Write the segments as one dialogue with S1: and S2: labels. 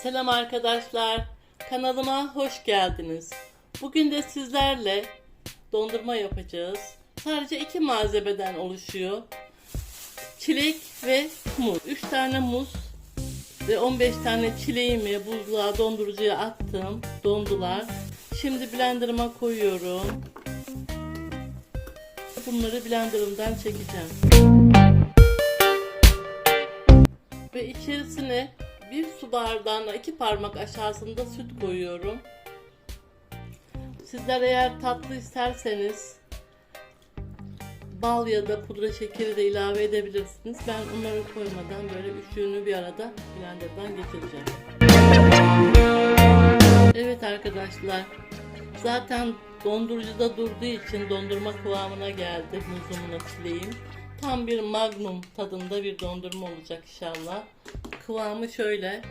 S1: Selam arkadaşlar. Kanalıma hoş geldiniz. Bugün de sizlerle dondurma yapacağız. Sadece iki malzemeden oluşuyor. Çilek ve muz. 3 tane muz ve 15 tane çileğimi buzluğa dondurucuya attım. Dondular. Şimdi blenderıma koyuyorum. Bunları blenderımdan çekeceğim. Ve içerisine bir su bardağına iki parmak aşağısında süt koyuyorum. Sizler eğer tatlı isterseniz bal ya da pudra şekeri de ilave edebilirsiniz. Ben onları koymadan böyle üçünü bir arada blenderdan geçireceğim. Evet arkadaşlar. Zaten dondurucuda durduğu için dondurma kıvamına geldi muzumla çileğim. Tam bir magnum tadında bir dondurma olacak inşallah. Kıvamı şöyle.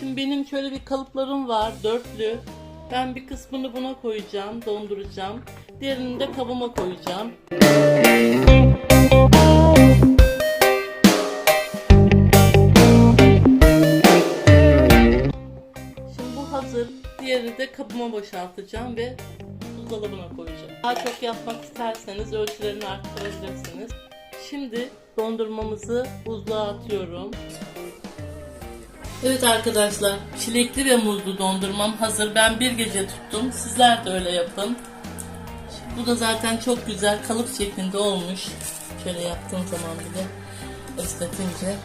S1: Şimdi benim şöyle bir kalıplarım var dörtlü. Ben bir kısmını buna koyacağım, donduracağım. Diğerini de kabıma koyacağım. Şimdi bu hazır. Diğeri de kabıma boşaltacağım ve buzdolabına koyacağım. Daha çok yapmak isterseniz ölçülerini arttırabilirsiniz. Şimdi dondurmamızı buzluğa atıyorum. Evet arkadaşlar, çilekli ve muzlu dondurmam hazır. Ben bir gece tuttum. Sizler de öyle yapın. Bu da zaten çok güzel kalıp şeklinde olmuş. Şöyle yaptığım zaman bile ıslatince.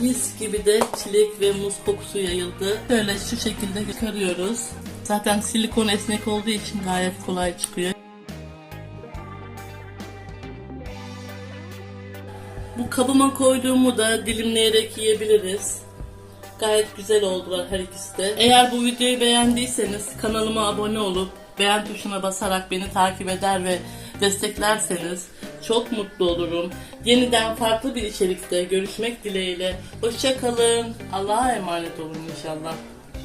S1: Mis gibi de çilek ve muz kokusu yayıldı. Böyle şu şekilde çıkarıyoruz. Zaten silikon esnek olduğu için gayet kolay çıkıyor. Bu kabıma koyduğumu da dilimleyerek yiyebiliriz. Gayet güzel oldular her ikisi de. Eğer bu videoyu beğendiyseniz kanalıma abone olup beğen tuşuna basarak beni takip eder ve desteklerseniz çok mutlu olurum. Yeniden farklı bir içerikte görüşmek dileğiyle. Hoşçakalın. Allah'a emanet olun inşallah.